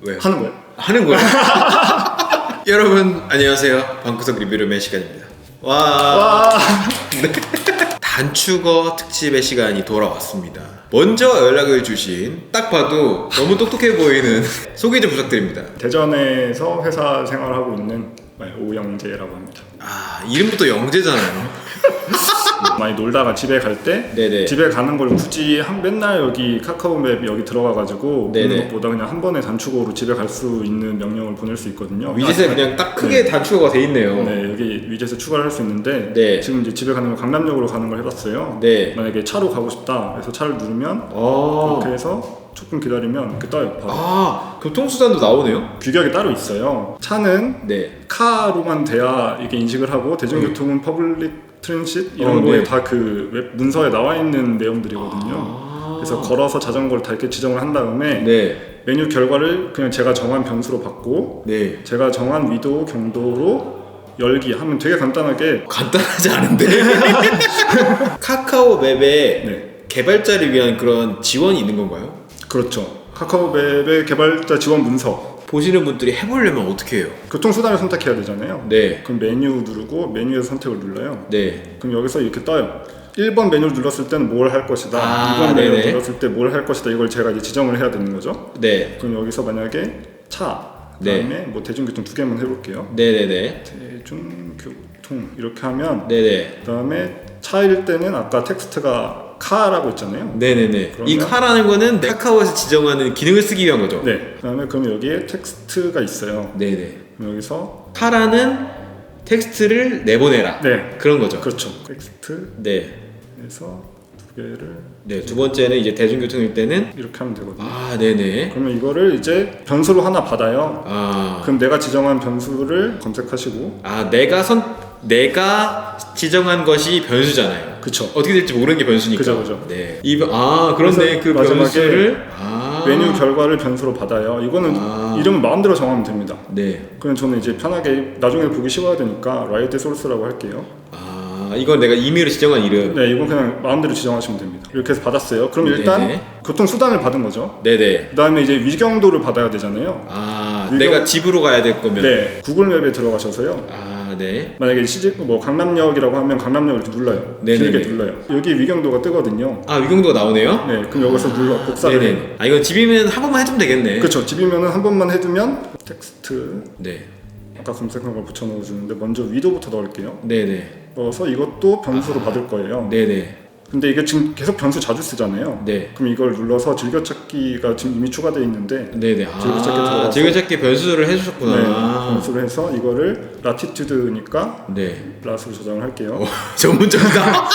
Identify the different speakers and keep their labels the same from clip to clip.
Speaker 1: 왜요?
Speaker 2: 하는 거예요?
Speaker 1: 하는 거예요? 여러분 안녕하세요. 방구석 리뷰룸의 시간입니다. 와,
Speaker 2: 와.
Speaker 1: 단축어 특집의 시간이 돌아왔습니다. 먼저 연락을 주신 딱 봐도 너무 똑똑해 보이는 소개 좀 부탁드립니다.
Speaker 2: 대전에서 회사 생활하고 있는 네, 오영재라고 합니다.
Speaker 1: 아 이름부터 영재잖아요.
Speaker 2: 많이 놀다가 집에 갈 때
Speaker 1: 네네.
Speaker 2: 집에 가는 걸 굳이 한 맨날 여기 카카오맵 여기 들어가가지고
Speaker 1: 네네.
Speaker 2: 보는 것보다 그냥 한 번에 단축으로 집에 갈 수 있는 명령을 보낼 수 있거든요.
Speaker 1: 위젯에
Speaker 2: 아,
Speaker 1: 그냥 딱 크게 단축어가 돼 있네요.
Speaker 2: 네 여기 위젯에 추가를 할 수 있는데
Speaker 1: 네.
Speaker 2: 지금 이제 집에 가는 걸 강남역으로 가는 걸 해봤어요.
Speaker 1: 네.
Speaker 2: 만약에 차로 가고 싶다 그래서 차를 누르면
Speaker 1: 아,
Speaker 2: 이렇게 해서 조금 기다리면 이렇게 떠요. 바로.
Speaker 1: 아 교통수단도 나오네요.
Speaker 2: 규격이 따로 있어요. 차는
Speaker 1: 네.
Speaker 2: 카로만 돼야 이게 인식을 하고 대중교통은 퍼블릭 트랜sit 이런
Speaker 1: 어,
Speaker 2: 거에
Speaker 1: 네.
Speaker 2: 다그 문서에 나와 있는 내용들이거든요.
Speaker 1: 아.
Speaker 2: 그래서 걸어서 자전거를 다 이렇게 지정을 한 다음에
Speaker 1: 네.
Speaker 2: 메뉴 결과를 그냥 제가 정한 변수로 받고
Speaker 1: 네.
Speaker 2: 제가 정한 위도 경도로 열기 하면 되게 간단하게
Speaker 1: 간단하지 않은데 카카오 맵에
Speaker 2: 네
Speaker 1: 개발자를 위한 그런 지원이 있는 건가요?
Speaker 2: 그렇죠. 카카오맵의 개발자 지원 문서
Speaker 1: 보시는 분들이 해보려면 어떻게 해요?
Speaker 2: 교통수단을 선택해야 되잖아요.
Speaker 1: 네,
Speaker 2: 그럼 메뉴 누르고 메뉴에서 선택을 눌러요.
Speaker 1: 네,
Speaker 2: 그럼 여기서 이렇게 떠요. 1번 메뉴를 눌렀을 때는 뭘 할 것이다.
Speaker 1: 아,
Speaker 2: 2번 메뉴를
Speaker 1: 네네.
Speaker 2: 눌렀을 때 뭘 할 것이다. 이걸 제가 이제 지정을 해야 되는 거죠.
Speaker 1: 네,
Speaker 2: 그럼 여기서 만약에 차,
Speaker 1: 네.
Speaker 2: 그다음에 뭐 대중교통 두 개만 해볼게요.
Speaker 1: 네, 네, 네,
Speaker 2: 대중교통 이렇게 하면
Speaker 1: 네, 네,
Speaker 2: 그다음에 차일 때는 아까 텍스트가 카라고 있잖아요.
Speaker 1: 네, 네, 네. 이
Speaker 2: 그러면-
Speaker 1: 카라는 거는 카카오에서 지정하는 기능을 쓰기 위한 거죠.
Speaker 2: 네. 그다음에 그럼 여기에 텍스트가 있어요.
Speaker 1: 네, 네.
Speaker 2: 그럼 여기서
Speaker 1: 카라는 텍스트를 내보내라.
Speaker 2: 네.
Speaker 1: 그런 거죠.
Speaker 2: 그렇죠. 텍스트에서
Speaker 1: 네,
Speaker 2: 두 개를
Speaker 1: 네. 두 번째는 이제 대중교통일 때는
Speaker 2: 이렇게 하면 되거든요.
Speaker 1: 아, 네, 네.
Speaker 2: 그러면 이거를 이제 변수로 하나 받아요.
Speaker 1: 아,
Speaker 2: 그럼 내가 지정한 변수를 검색하시고
Speaker 1: 아, 내가 선 내가 지정한 것이 변수잖아요.
Speaker 2: 그쵸
Speaker 1: 어떻게 될지 모르는 게 변수니까.
Speaker 2: 그죠, 그죠.
Speaker 1: 네. 이, 아, 그런데
Speaker 2: 그래서
Speaker 1: 그
Speaker 2: 마지막에
Speaker 1: 변수를 아.
Speaker 2: 메뉴 결과를 변수로 받아요 이거는
Speaker 1: 아.
Speaker 2: 이름을 마음대로 정하면 됩니다
Speaker 1: 네.
Speaker 2: 그럼 저는 이제 편하게 나중에 보기 쉬워야 되니까 라이트 소스라고 할게요
Speaker 1: 아, 이건 내가 임의로 지정한 이름.
Speaker 2: 네 이건 그냥 마음대로 지정하시면 됩니다 이렇게 해서 받았어요 그럼 일단
Speaker 1: 네네.
Speaker 2: 교통 수단을 받은 거죠
Speaker 1: 네네.
Speaker 2: 그 다음에 이제 위경도를 받아야 되잖아요
Speaker 1: 아,
Speaker 2: 위경-
Speaker 1: 내가 집으로 가야 될 거면.
Speaker 2: 네 구글 맵에 들어가셔서요
Speaker 1: 아, 네.
Speaker 2: 만약에 시집 뭐 강남역이라고 하면 강남역을 이렇게 눌러요
Speaker 1: 네네네.
Speaker 2: 길게 눌러요 여기 위경도가 뜨거든요
Speaker 1: 아, 위경도가 나오네요?
Speaker 2: 네 그럼 여기서 눌러 복사를 해요
Speaker 1: 네네. 아, 이건 집이면 한 번만 해주면 되겠네.
Speaker 2: 그렇죠 집이면은 한 번만 해두면 텍스트
Speaker 1: 네.
Speaker 2: 아까 검색한 걸 붙여 넣어 주는데 먼저 위도부터 넣을게요.
Speaker 1: 네네.
Speaker 2: 넣어서 이것도 변수로 받을 거예요.
Speaker 1: 네네.
Speaker 2: 근데 이게 지금 계속 변수 자주 쓰잖아요.
Speaker 1: 네.
Speaker 2: 그럼 이걸 눌러서 즐겨찾기가 지금 이미 추가되어 있는데
Speaker 1: 네네.
Speaker 2: 즐겨찾기
Speaker 1: 아,
Speaker 2: 들어가서-
Speaker 1: 즐겨찾기 변수를 해주셨구나.
Speaker 2: 네, 변수를 해서 이거를 라티튜드니까
Speaker 1: 네.
Speaker 2: 라스로 저장을 할게요.
Speaker 1: 오, 전문적이다.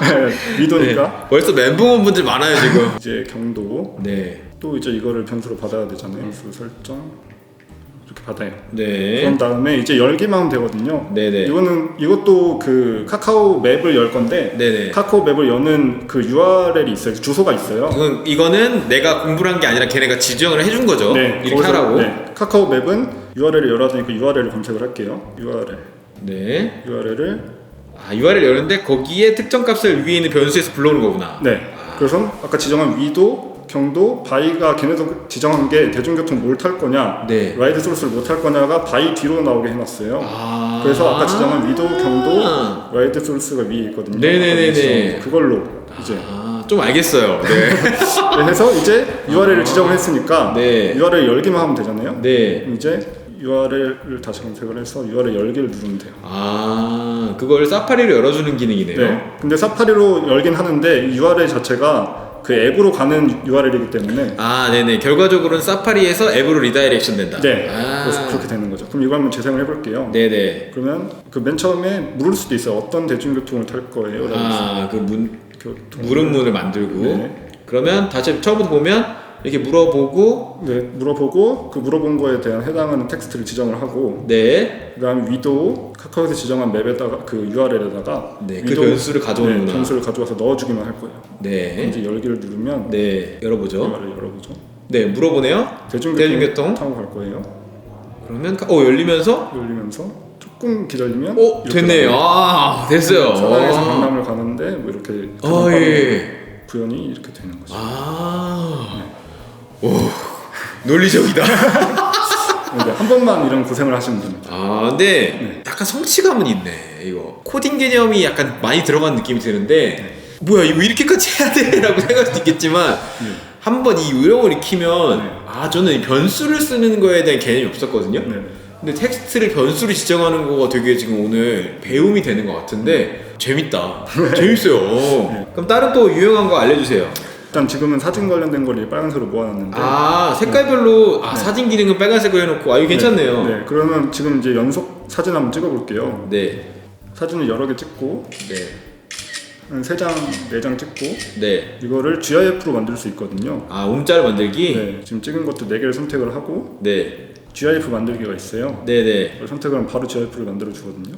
Speaker 2: 네, 위도니까
Speaker 1: 네. 벌써 멘붕 온 분들 많아요, 지금.
Speaker 2: 이제 경도
Speaker 1: 네.
Speaker 2: 또 이제 이거를 변수로 받아야 되잖아요. 변수 설정 이렇게 받아요.
Speaker 1: 네.
Speaker 2: 그런 다음에 이제 열기만 하면 되거든요.
Speaker 1: 네네.
Speaker 2: 이거는 이것도 그 카카오 맵을 열 건데
Speaker 1: 네네.
Speaker 2: 카카오 맵을 여는 그 URL이 있어요. 주소가 있어요.
Speaker 1: 이건, 이거는 내가 공부를 한 게 아니라 걔네가 지정을 해준 거죠. 이렇게
Speaker 2: 거기서-
Speaker 1: 하라고. 네.
Speaker 2: 네, 카카오 맵은 URL을 열어야 되니까 URL을 검색을 할게요. URL.
Speaker 1: 네.
Speaker 2: URL을
Speaker 1: 아, URL 열는데 거기에 특정 값을 위에 있는 변수에서 불러오는 거구나.
Speaker 2: 네. 그래서 아까 지정한 위도, 경도, 바이가 걔네도 지정한 게 대중교통 뭘 탈 거냐,
Speaker 1: 네.
Speaker 2: 라이드 소스를 못 탈 거냐가 바이 뒤로 나오게 해놨어요.
Speaker 1: 아.
Speaker 2: 그래서 아까 지정한 위도, 경도, 라이드 소스가 위에 있거든요.
Speaker 1: 네네네네.
Speaker 2: 아까 지정한 거. 그걸로 이제
Speaker 1: 아, 좀 알겠어요. 네.
Speaker 2: 네, 해서 이제 URL을 지정을 했으니까
Speaker 1: 네.
Speaker 2: URL 열기만 하면 되잖아요.
Speaker 1: 네.
Speaker 2: 이제 URL을 다시 검색을 해서 URL 열기를 누르면 돼요.
Speaker 1: 아, 그걸 사파리로 열어주는 기능이네요.
Speaker 2: 네. 근데 사파리로 열긴 하는데 이 URL 자체가 그 앱으로 가는 URL이기 때문에
Speaker 1: 아, 네네. 결과적으로는 사파리에서 앱으로 리다이렉션 된다.
Speaker 2: 네.
Speaker 1: 아.
Speaker 2: 그래서 그렇게 되는 거죠. 그럼 이거 한번 재생을 해볼게요.
Speaker 1: 네네.
Speaker 2: 그러면 그 맨 처음에 물을 수도 있어요. 어떤 대중교통을 탈 거예요? 라고
Speaker 1: 아, 그 문,
Speaker 2: 교통.
Speaker 1: 물은 문을 만들고.
Speaker 2: 네.
Speaker 1: 그러면 다시 처음부터 보면 이렇게 물어보고,
Speaker 2: 네, 물어보고 그 물어본 거에 대한 해당하는 텍스트를 지정을 하고
Speaker 1: 네.
Speaker 2: 그다음 위도 카카오에서 지정한 맵에다가 그 URL에다가
Speaker 1: 네, 그 변수를 가져오는구나.
Speaker 2: 네, 변수를 가져와서 넣어주기만 할 거예요.
Speaker 1: 네.
Speaker 2: 이제 열기를 누르면
Speaker 1: 네. 열어보죠.
Speaker 2: URL 열어보죠.
Speaker 1: 네, 물어보네요.
Speaker 2: 대중교통,
Speaker 1: 대중교통.
Speaker 2: 타고 갈 거예요.
Speaker 1: 그러면, 카- 어, 열리면서,
Speaker 2: 열리면서 조금 기다리면
Speaker 1: 어,
Speaker 2: 이렇게
Speaker 1: 됐네요. 아, 됐어요.
Speaker 2: 서당에서
Speaker 1: 아.
Speaker 2: 강남을 가는데 뭐 이렇게
Speaker 1: 어,
Speaker 2: 강남
Speaker 1: 예.
Speaker 2: 구현이 이렇게 되는 거죠.
Speaker 1: 아. 오. 논리적이다.
Speaker 2: 한 번만 이런 고생을 하시면 됩니다.
Speaker 1: 아 근데 약간 성취감은 있네 이거 코딩 개념이 약간 많이 들어간 느낌이 드는데 뭐야 이거 이렇게까지 해야 돼? 라고 생각할 수도 있겠지만 한번이 요령을 익히면
Speaker 2: 네.
Speaker 1: 아 저는 이 변수를 쓰는 거에 대한 개념이 없었거든요
Speaker 2: 네.
Speaker 1: 근데 텍스트를 변수로 지정하는 거가 되게 지금 오늘 배움이 되는 것 같은데 재밌다 재밌어요 그럼 다른 또 유용한 거 알려주세요
Speaker 2: 일단 지금은 사진 관련된 걸 빨간색으로 모아놨는데
Speaker 1: 아 색깔별로 아 사진 기능은 빨간색으로 해놓고 아 이거 괜찮네요
Speaker 2: 네, 그러면 지금 이제 연속 사진 한번 찍어볼게요.
Speaker 1: 네
Speaker 2: 사진을 여러 개 찍고
Speaker 1: 네,
Speaker 2: 한세 장, 네장 찍고
Speaker 1: 네.
Speaker 2: 이거를 GIF로 만들 수 있거든요.
Speaker 1: 아 움짤 만들기?
Speaker 2: 네, 지금 찍은 것도 네 개를 선택을 하고
Speaker 1: 네.
Speaker 2: GIF 만들기가 있어요.
Speaker 1: 네네.
Speaker 2: 이걸 선택을 하면 바로 GIF를 만들어 주거든요.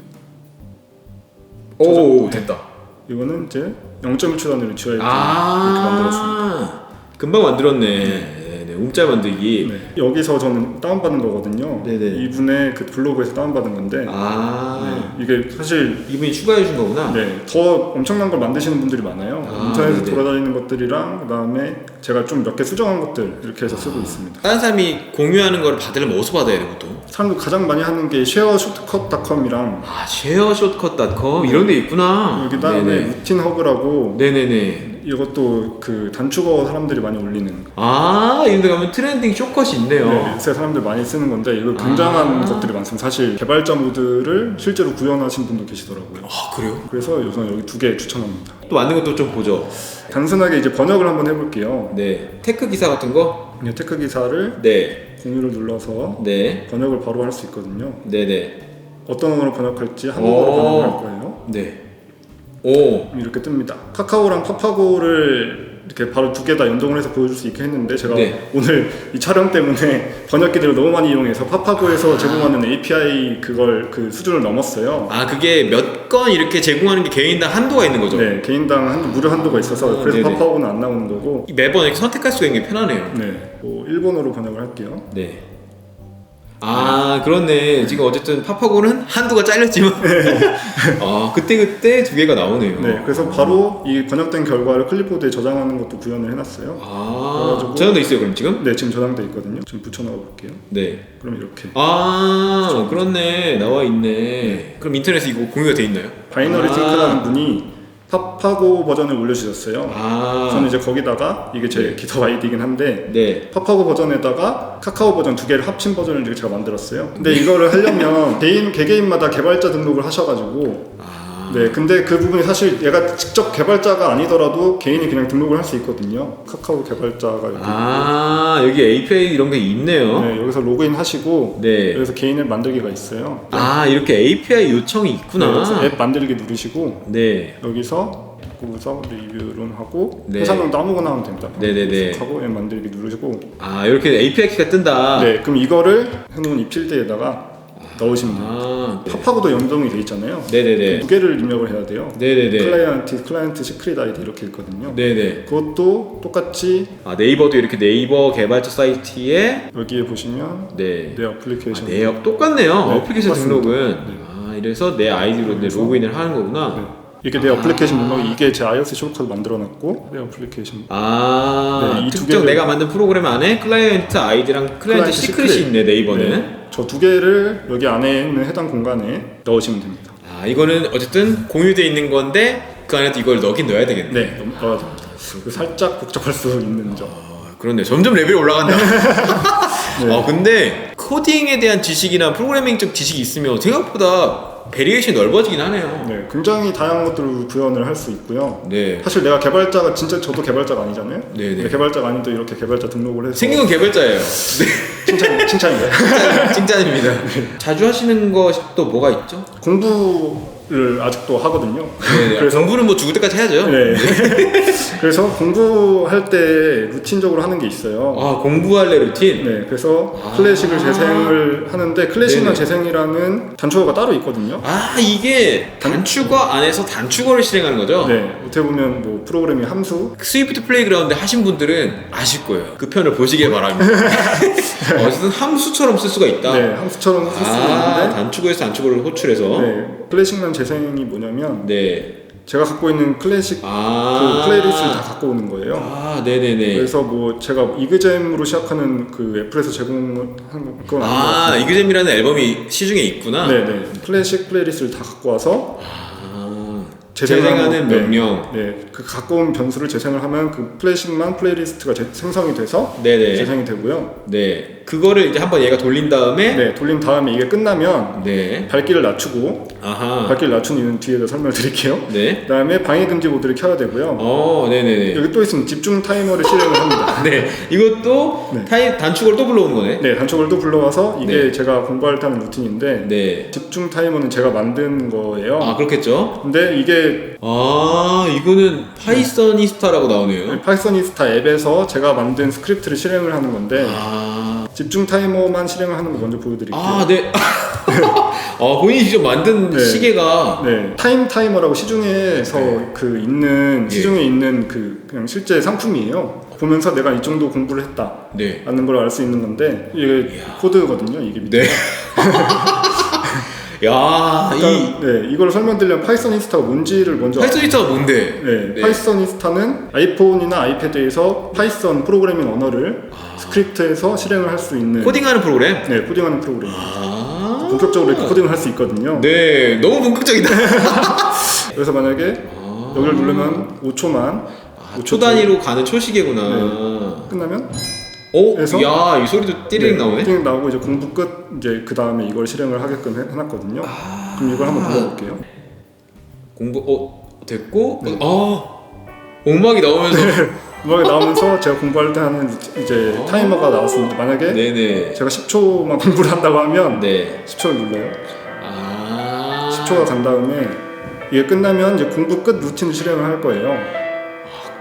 Speaker 1: 오, 됐다.
Speaker 2: 이거는 이제 0.1초 단위로 GIF 이렇게 만들었습니다.
Speaker 1: 아, 금방 만들었네. 움짤 만들기.
Speaker 2: 네, 여기서 저는 다운받은 거거든요.
Speaker 1: 네네.
Speaker 2: 이분의 그 블로그에서 다운받은 건데
Speaker 1: 아,
Speaker 2: 네, 이게 사실
Speaker 1: 이분이 추가해 준 거구나.
Speaker 2: 네, 더 엄청난 걸 만드시는 분들이 많아요.
Speaker 1: 아,
Speaker 2: 인터넷에
Speaker 1: 네네.
Speaker 2: 돌아다니는 것들이랑 그다음에 제가 좀 몇 개 수정한 것들 이렇게 해서 쓰고 있습니다.
Speaker 1: 다른 사람이 공유하는 거를 받으려면 어디서 받아야 돼, 보통?
Speaker 2: 사람들 가장 많이 하는 게 쉐어쇼트컷닷컴이랑
Speaker 1: 아, 쉐어숏컷닷컴 이런 데 있구나.
Speaker 2: 여기 다음에
Speaker 1: 네네.
Speaker 2: 루틴 허브라고
Speaker 1: 네네네.
Speaker 2: 이것도 그 단축어 사람들이 많이 올리는
Speaker 1: 아, 이런 데 가면 트렌딩 숏컷이 있네요.
Speaker 2: 네, 요새 사람들 많이 쓰는 건데 이거 굉장한
Speaker 1: 아.
Speaker 2: 것들이 많습니다. 사실 개발자 모드를 실제로 구현하신 분도 계시더라고요.
Speaker 1: 아, 그래요?
Speaker 2: 그래서 우선 여기 두 개 추천합니다.
Speaker 1: 또 만든 것도 좀 보죠.
Speaker 2: 단순하게 이제 번역을 한번 해볼게요.
Speaker 1: 네. 테크 기사 같은 거?
Speaker 2: 그냥 테크 기사를
Speaker 1: 네.
Speaker 2: 공유를 눌러서
Speaker 1: 네.
Speaker 2: 번역을 바로 할 수 있거든요.
Speaker 1: 네네.
Speaker 2: 어떤 언어로 번역할지 한국어로
Speaker 1: 오.
Speaker 2: 번역할 거예요.
Speaker 1: 네. 오.
Speaker 2: 이렇게 뜹니다. 카카오랑 파파고를 이렇게 바로 두 개 다 연동을 해서 보여줄 수 있게 했는데 제가
Speaker 1: 네.
Speaker 2: 오늘 이 촬영 때문에 번역기들을 너무 많이 이용해서 파파고에서 제공하는 API 그걸 그 수준을 넘었어요.
Speaker 1: 아 그게 몇 건 이렇게 제공하는 게 개인당 한도가 있는 거죠?
Speaker 2: 네, 개인당 한 무료 한도가 있어서
Speaker 1: 아,
Speaker 2: 그래서
Speaker 1: 네네.
Speaker 2: 파파고는 안 나오는 거고.
Speaker 1: 매번 이렇게 선택할 수가 있는 게 편하네요.
Speaker 2: 네, 뭐 일본어로 번역을 할게요.
Speaker 1: 네. 아 그렇네. 지금 어쨌든 파파고는 한도가 잘렸지만 아 그때 그때 두 개가 나오네요.
Speaker 2: 네, 그래서 바로 이 번역된 결과를 클립보드에 저장하는 것도 구현을 해놨어요.
Speaker 1: 아
Speaker 2: 그래가지고-
Speaker 1: 저장돼 있어요 그럼 지금?
Speaker 2: 네, 지금 저장돼 있거든요. 지금 붙여넣어 볼게요.
Speaker 1: 네.
Speaker 2: 그럼 이렇게
Speaker 1: 아 그렇네 나와 있네. 그럼 인터넷에 이거 공유가 돼 있나요?
Speaker 2: 바이너리
Speaker 1: 아.
Speaker 2: 싱크라는 분이 파파고 버전을 올려주셨어요.
Speaker 1: 아
Speaker 2: 저는 이제 거기다가 이게 제
Speaker 1: 네.
Speaker 2: 기타 아이디긴 한데
Speaker 1: 네.
Speaker 2: 파파고 버전에다가 카카오 버전 두 개를 합친 버전을 제가 만들었어요. 근데 이거를 하려면 개인 개개인마다 개발자 등록을 하셔가지고
Speaker 1: 아
Speaker 2: 네, 근데 그 부분이 사실 얘가 직접 개발자가 아니더라도 개인이 그냥 등록을 할 수 있거든요. 카카오 개발자가 이렇게
Speaker 1: 아 여기 API 이런 게 있네요.
Speaker 2: 네, 여기서 로그인 하시고
Speaker 1: 네.
Speaker 2: 여기서 개인을 만들기가 있어요.
Speaker 1: 아 이렇게 API 요청이
Speaker 2: 네, 그래서
Speaker 1: 있구나.
Speaker 2: 앱 만들기 누르시고
Speaker 1: 네.
Speaker 2: 여기서 거기서 리뷰론 하고
Speaker 1: 네.
Speaker 2: 회사명도 아무거나 하면 됩니다.
Speaker 1: 네네네.
Speaker 2: 하고 앱 만들기 누르시고
Speaker 1: 아 이렇게 API 키가 뜬다.
Speaker 2: 네, 그럼 이거를 해놓은 입실대에다가 넣으시면.
Speaker 1: 아 네.
Speaker 2: 팝하고도 연동이 돼 있잖아요.
Speaker 1: 네네네.
Speaker 2: 두 개를 입력을 해야 돼요.
Speaker 1: 네네네.
Speaker 2: 클라이언트, 클라이언트 시크릿 아이디 이렇게 있거든요.
Speaker 1: 네네.
Speaker 2: 그것도 똑같이
Speaker 1: 아 네이버도 이렇게 네이버 개발자 사이트에
Speaker 2: 여기에 보시면
Speaker 1: 네.
Speaker 2: 내 어플리케이션
Speaker 1: 아, 내 업- 똑같네요.
Speaker 2: 네,
Speaker 1: 어플리케이션
Speaker 2: 똑같습니다.
Speaker 1: 등록은
Speaker 2: 네.
Speaker 1: 아 이래서 내 아이디로 내
Speaker 2: 그래서-
Speaker 1: 로그인을 하는 거구나.
Speaker 2: 네. 이게 내
Speaker 1: 아.
Speaker 2: 어플리케이션 목록이 이게 제 iOS 숏코드 만들어놨고 내 어플리케이션
Speaker 1: 아
Speaker 2: 네, 이두
Speaker 1: 특정
Speaker 2: 개를-
Speaker 1: 내가 만든 프로그램 안에 클라이언트 아이디랑 클라이언트
Speaker 2: 클라이언트
Speaker 1: 시크릿이
Speaker 2: 시크릿.
Speaker 1: 있네 네이버는.
Speaker 2: 네, 저 두 개를 여기 안에 있는 해당 공간에 넣으시면 됩니다.
Speaker 1: 아 이거는 어쨌든 공유돼 있는 건데 그 안에도 이걸 넣긴 넣어야 되겠네.
Speaker 2: 네, 넣- 넣어야 됩니다. 그리고 살짝 복잡할 수 있는 점.
Speaker 1: 아, 그렇네. 점점 레벨이 올라간다.
Speaker 2: 네.
Speaker 1: 아, 근데 코딩에 대한 지식이나 프로그래밍적 지식이 있으면 생각보다 베리에이션이 넓어지긴 하네요.
Speaker 2: 네, 굉장히 다양한 것들을 구현을 할 수 있고요.
Speaker 1: 네.
Speaker 2: 사실 내가 개발자가 진짜 저도 개발자가 아니잖아요.
Speaker 1: 네, 네.
Speaker 2: 개발자가 아닌데 이렇게 개발자 등록을 해서
Speaker 1: 생긴 건 개발자예요. 네.
Speaker 2: 칭찬 칭찬이에요.
Speaker 1: 칭찬, 칭찬입니다. 자주 하시는 것이 또 뭐가 있죠?
Speaker 2: 공부 를 아직도 하거든요.
Speaker 1: 네.
Speaker 2: 그래서
Speaker 1: 공부는 뭐 죽을 때까지 해야죠.
Speaker 2: 네. 그래서 공부할 때 루틴적으로 하는 게 있어요.
Speaker 1: 아, 공부할래 루틴?
Speaker 2: 네, 그래서
Speaker 1: 아.
Speaker 2: 클래식을 재생을 하는데 클래식만
Speaker 1: 네네.
Speaker 2: 재생이라는 단축어가 따로 있거든요.
Speaker 1: 아, 이게 단축어 안에서 단축어를 실행하는 거죠?
Speaker 2: 네, 어떻게 보면 뭐 프로그래밍 함수
Speaker 1: 스위프트 플레이그라운드 하신 분들은 아실 거예요. 그 편을 보시길 바랍니다. 어쨌든 함수처럼 쓸 수가 있다.
Speaker 2: 네, 함수처럼 쓸수
Speaker 1: 아,
Speaker 2: 있는데
Speaker 1: 단축어에서 단축어를 호출해서.
Speaker 2: 네, 클래식만 재생이 뭐냐면
Speaker 1: 네.
Speaker 2: 제가 갖고 있는 클래식
Speaker 1: 아.
Speaker 2: 그 플레이리스트를 다 갖고 오는 거예요.
Speaker 1: 아, 네네네.
Speaker 2: 그래서 뭐 제가 이그잼으로 시작하는 그 애플에서 제공한 건
Speaker 1: 아, 이그잼이라는 앨범이 시중에 있구나.
Speaker 2: 네네 클래식 플레이리스트를 다 갖고 와서
Speaker 1: 아,
Speaker 2: 재생하는- 네.
Speaker 1: 명령.
Speaker 2: 네, 그 갖고 온 변수를 재생을 하면 그 플래식만 플레이리스트가 재- 생성이 돼서
Speaker 1: 네네.
Speaker 2: 재생이 되고요.
Speaker 1: 네. 그거를 이제 한번 얘가 돌린 다음에
Speaker 2: 네, 돌린 다음에 이게 끝나면
Speaker 1: 네.
Speaker 2: 밝기를 낮추고
Speaker 1: 아하.
Speaker 2: 밝기를 낮춘 이유는 뒤에서 설명드릴게요.
Speaker 1: 네.
Speaker 2: 그다음에 방해 금지 모드를 켜야 되고요.
Speaker 1: 어, 네네네.
Speaker 2: 여기 또 있으면 집중 타이머를 실행을 합니다.
Speaker 1: 네. 이것도
Speaker 2: 네.
Speaker 1: 타임 단축을 또 불러오는 거네.
Speaker 2: 네, 단축을 또 불러와서 이게
Speaker 1: 네.
Speaker 2: 제가 공부할 때 하는 루틴인데
Speaker 1: 네.
Speaker 2: 집중 타이머는 제가 만든 거예요.
Speaker 1: 아, 그렇겠죠.
Speaker 2: 근데 이게
Speaker 1: 아, 이거는 파이썬이스타라고 나오네요.
Speaker 2: 파이썬이스타 앱에서 제가 만든 스크립트를 실행을 하는 건데
Speaker 1: 아,
Speaker 2: 집중 타이머만 실행을 하는 거 먼저 보여드릴게요.
Speaker 1: 아, 네. 아, 본인이 직접 만든
Speaker 2: 네.
Speaker 1: 시계가
Speaker 2: 네, 타임 타이머라고 시중에서
Speaker 1: 네.
Speaker 2: 그 있는
Speaker 1: 예.
Speaker 2: 시중에 있는 그 그냥 실제 상품이에요. 보면서 내가 이 정도 공부를 했다.
Speaker 1: 네.
Speaker 2: 라는 걸 알 수 있는 건데 이게 코드거든요. 이게 밑에.
Speaker 1: 네. 야, 이
Speaker 2: 그러니까, 네, 이걸 설명드리려면 파이썬이스타가 뭔지를 먼저
Speaker 1: 파이썬이스타가 뭔데?
Speaker 2: 네,
Speaker 1: 네.
Speaker 2: 파이썬이스타는 아이폰이나 아이패드에서 파이썬 프로그래밍 언어를 스크립트에서 실행을 할 수 있는
Speaker 1: 코딩하는 프로그램?
Speaker 2: 네, 코딩하는 프로그램.
Speaker 1: 아.
Speaker 2: 본격적으로 이렇게 코딩을 할 수 있거든요.
Speaker 1: 네, 너무 본격적이다.
Speaker 2: 그래서 만약에
Speaker 1: 아.
Speaker 2: 여기를 누르면 5초만
Speaker 1: 아, 초 단위로 가는 초시계구나.
Speaker 2: 끝나면
Speaker 1: 오,
Speaker 2: 그래서-
Speaker 1: 야, 이 소리도 띠링 나오네.
Speaker 2: 띵 나오고 이제 공부 끝 이제 그 다음에 이걸 실행을 하게끔 해- 해놨거든요.
Speaker 1: 아.
Speaker 2: 그럼 이걸 한번 불러볼게요.
Speaker 1: 공부 어 됐고 아 음악이 나오면서
Speaker 2: 음악이 나오면서 제가 공부할 때 하는 이제
Speaker 1: 아.
Speaker 2: 타이머가 나왔습니다. 만약에
Speaker 1: 네네
Speaker 2: 제가 10초만 공부를 한다고 하면
Speaker 1: 네.
Speaker 2: 10초를 눌러요.
Speaker 1: 아
Speaker 2: 10초가 간 다음에 이게 끝나면 이제 공부 끝 루틴 실행을 할 거예요.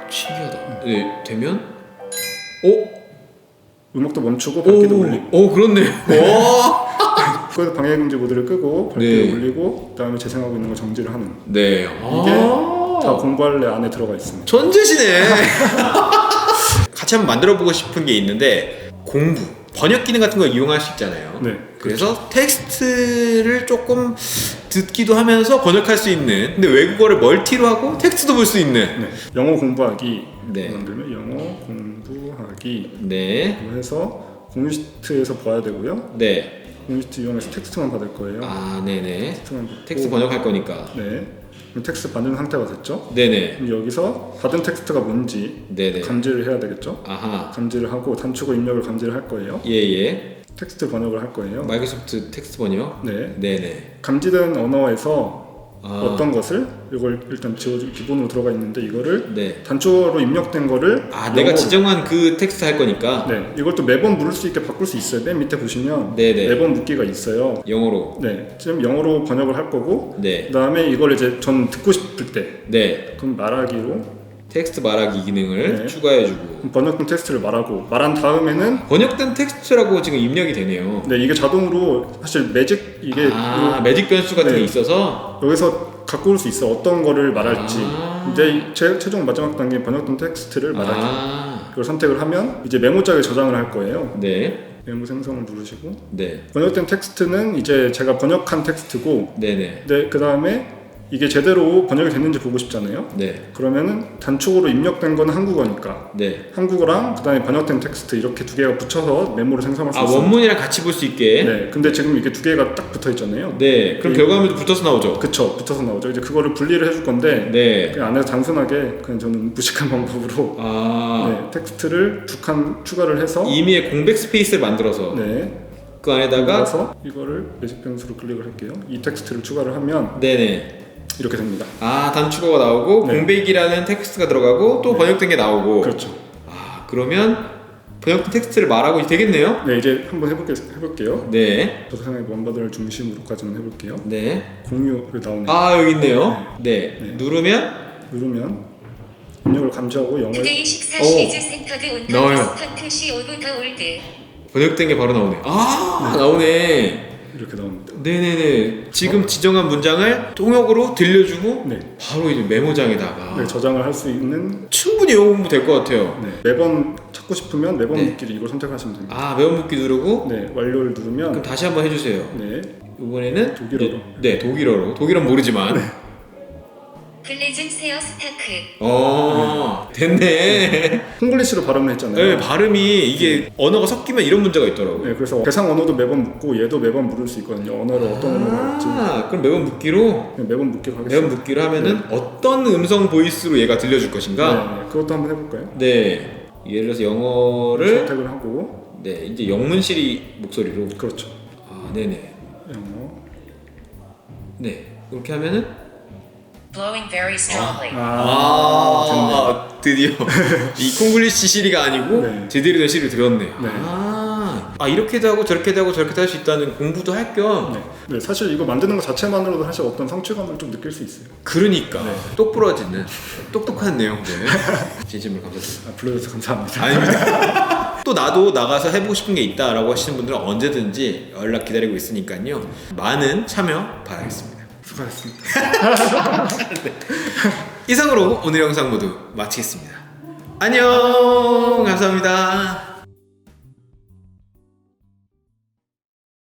Speaker 1: 신기하다. 네 되면 오
Speaker 2: 음악도 멈추고 밝기도
Speaker 1: 오,
Speaker 2: 올리고
Speaker 1: 오 그렇네. 와.
Speaker 2: 그래서 방해금지 모드를 끄고 밝기를
Speaker 1: 네.
Speaker 2: 올리고 그다음에 재생하고 있는 거 정지를 하는
Speaker 1: 네.
Speaker 2: 이게
Speaker 1: 아.
Speaker 2: 다 공부할래 안에 들어가 있습니다.
Speaker 1: 천재시네. 같이 한번 만들어 보고 싶은 게 있는데 공부 번역 기능 같은 걸 이용할 수 있잖아요.
Speaker 2: 네.
Speaker 1: 그래서 텍스트를 조금 듣기도 하면서 번역할 수 있는 근데 외국어를 멀티로 하고 텍스트도 볼 수 있는
Speaker 2: 네. 영어 공부하기
Speaker 1: 네.
Speaker 2: 만들면 영어 공부하기
Speaker 1: 네.
Speaker 2: 뭐 해서 공유시트에서 봐야 되고요.
Speaker 1: 네.
Speaker 2: 공유시트 이용해서 텍스트만 받을 거예요.
Speaker 1: 아, 네네.
Speaker 2: 텍스트만 받고
Speaker 1: 텍스트 번역할 거니까.
Speaker 2: 네. 그럼 텍스트 받은 상태가 됐죠.
Speaker 1: 네네.
Speaker 2: 그럼 여기서 받은 텍스트가 뭔지
Speaker 1: 네네.
Speaker 2: 감지를 해야 되겠죠.
Speaker 1: 아하.
Speaker 2: 감지를 하고 단축어 입력을 감지를 할 거예요.
Speaker 1: 예예.
Speaker 2: 텍스트 번역을 할 거예요.
Speaker 1: 마이크로소프트 텍스트 번역.
Speaker 2: 네.
Speaker 1: 네네.
Speaker 2: 감지된 언어에서
Speaker 1: 아.
Speaker 2: 어떤 것을 이걸 일단 지워주 기본으로 들어가 있는데 이거를
Speaker 1: 네.
Speaker 2: 단축어로 입력된 거를
Speaker 1: 아, 내가
Speaker 2: 영어로-
Speaker 1: 지정한 그 텍스트 할 거니까
Speaker 2: 네 이걸 또 매번 물을 수 있게 바꿀 수 있어요. 맨 밑에 보시면
Speaker 1: 네네.
Speaker 2: 매번 묻기가 있어요.
Speaker 1: 영어로.
Speaker 2: 네 지금 영어로 번역을 할 거고
Speaker 1: 네.
Speaker 2: 그다음에 이걸 이제 전 듣고 싶을 때
Speaker 1: 네.
Speaker 2: 그럼 말하기로
Speaker 1: 텍스트 말하기 기능을
Speaker 2: 네.
Speaker 1: 추가해주고.
Speaker 2: 번역된 텍스트를 말하고 말한 다음에는
Speaker 1: 번역된 텍스트라고 지금 입력이 되네요.
Speaker 2: 네 이게 자동으로 사실 매직 이게
Speaker 1: 아, 매직 변수 같은
Speaker 2: 네.
Speaker 1: 게 있어서.
Speaker 2: 여기서 갖고 올 수 있어 요 어떤 거를 말할지
Speaker 1: 아.
Speaker 2: 근데 이 최, 최종 마지막 단계 번역된 텍스트를 말하기
Speaker 1: 아.
Speaker 2: 이걸 선택을 하면 이제 메모장에 저장을 할 거예요
Speaker 1: 네.
Speaker 2: 메모 생성을 누르시고
Speaker 1: 네.
Speaker 2: 번역된 텍스트는 이제 제가 번역한 텍스트고
Speaker 1: 네네.
Speaker 2: 네, 그 다음에 이게 제대로 번역이 됐는지 보고 싶잖아요
Speaker 1: 네.
Speaker 2: 그러면은 단축으로 입력된 건 한국어니까
Speaker 1: 네. 한국어랑
Speaker 2: 한국어랑 그 다음에 번역된 텍스트 이렇게 두 개가 붙여서 메모를 생성할 수
Speaker 1: 아,
Speaker 2: 있어요
Speaker 1: 원문이랑 같이 볼 수 있게.
Speaker 2: 네 근데 지금 이게 두 개가 딱 붙어 있잖아요
Speaker 1: 네. 그럼
Speaker 2: 그-
Speaker 1: 결과물도 붙어서 나오죠.
Speaker 2: 그쵸 붙어서 나오죠 이제 그거를 분리를 해줄 건데
Speaker 1: 네.
Speaker 2: 그 안에서 단순하게 그냥 저는 무식한 방법으로
Speaker 1: 아.
Speaker 2: 네, 텍스트를 두 칸 추가를 해서
Speaker 1: 이미의 공백 스페이스를 만들어서
Speaker 2: 네
Speaker 1: 그 안에다가
Speaker 2: 이거를 매직 변수로 클릭을 할게요 이 텍스트를 추가를 하면
Speaker 1: 네네.
Speaker 2: 이렇게 됩니다
Speaker 1: 아 단축어가 나오고
Speaker 2: 네.
Speaker 1: 공백이라는 텍스트가 들어가고 또 번역된 게 나오고.
Speaker 2: 그렇죠
Speaker 1: 아 그러면 번역된 텍스트를 말하고 되겠네요.
Speaker 2: 네 이제 한번 해볼게, 해볼게요
Speaker 1: 네.
Speaker 2: 저상의 원바들을 중심으로까지는 해볼게요
Speaker 1: 네.
Speaker 2: 공유 나오네요
Speaker 1: 아 여기 있네요. 네.
Speaker 2: 네.
Speaker 1: 누르면
Speaker 2: 누르면 입력을 감지하고 영어를
Speaker 3: 그대의 식사
Speaker 1: 오.
Speaker 3: 시즈 센터드. 온타이스 스타트 15부터 올드
Speaker 1: 번역된 게 바로 나오네. 아 나오네.
Speaker 2: 이렇게 나옵니다
Speaker 1: 네네네. 지금 지정한 문장을 통역으로 들려주고
Speaker 2: 네,
Speaker 1: 바로 이제 메모장에다가
Speaker 2: 네 저장을 할 수 있는
Speaker 1: 충분히 영어 공부 될 것 같아요.
Speaker 2: 네, 매번 찾고 싶으면 매번
Speaker 1: 네.
Speaker 2: 묻기를 이걸 선택하시면 됩니다
Speaker 1: 아 매운 묻기 누르고
Speaker 2: 네 완료를 누르면
Speaker 1: 그럼 다시 한번 해주세요.
Speaker 2: 네
Speaker 1: 이번에는
Speaker 2: 독일어로.
Speaker 1: 네, 네 독일어로 독일어는 모르지만
Speaker 3: 플레즌 세어 스타크.
Speaker 1: 어 됐네.
Speaker 2: 콩글리시로 발음을 했잖아요.
Speaker 1: 네, 발음이 이게 언어가 섞이면 이런 문제가 있더라고요.
Speaker 2: 네, 그래서 대상 언어도 매번 묻고 얘도 매번 물을 수 있거든요. 언어를 어떤 언어로 할지
Speaker 1: 아, 그럼 매번 묻기로
Speaker 2: 그냥 매번 묻기로 하겠습니다.
Speaker 1: 매번 묻기로 하면은 어떤 음성 보이스로 얘가 들려줄 것인가?
Speaker 2: 네, 네, 그것도 한번 해볼까요?
Speaker 1: 네. 예를 들어서 영어를
Speaker 2: 선택을 하고
Speaker 1: 네 이제 영문실이 목소리로
Speaker 2: 그렇죠.
Speaker 1: 아 네네
Speaker 2: 영어.
Speaker 1: 네 이렇게 하면은
Speaker 3: Blowing very strongly.
Speaker 1: 아, 드디어 이 콩글리시 시리가 아니고
Speaker 2: 네.
Speaker 1: 제대로 된 시리를 들었네요.
Speaker 2: 네.
Speaker 1: 아, 아 이렇게도 하고 저렇게도 하고 저렇게도 할 수 있다는 공부도 할 겸
Speaker 2: 네. 네, 사실 이거 만드는 것 자체만으로도 사실 어떤 성취감을 좀 느낄 수 있어요.
Speaker 1: 그러니까
Speaker 2: 네.
Speaker 1: 똑부러지는 똑똑한 내용들 진심으로 감사드립니다.
Speaker 2: 아, 불러줘서 감사합니다.
Speaker 1: 아닙니다. 또 나도 나가서 해보고 싶은 게 있다라고 하시는 분들은 언제든지 연락 기다리고 있으니까요. 많은 참여 바라겠습니다.
Speaker 2: 수고하셨습니다.
Speaker 1: 이상으로 오늘 영상 모두 마치겠습니다. 안녕 감사합니다.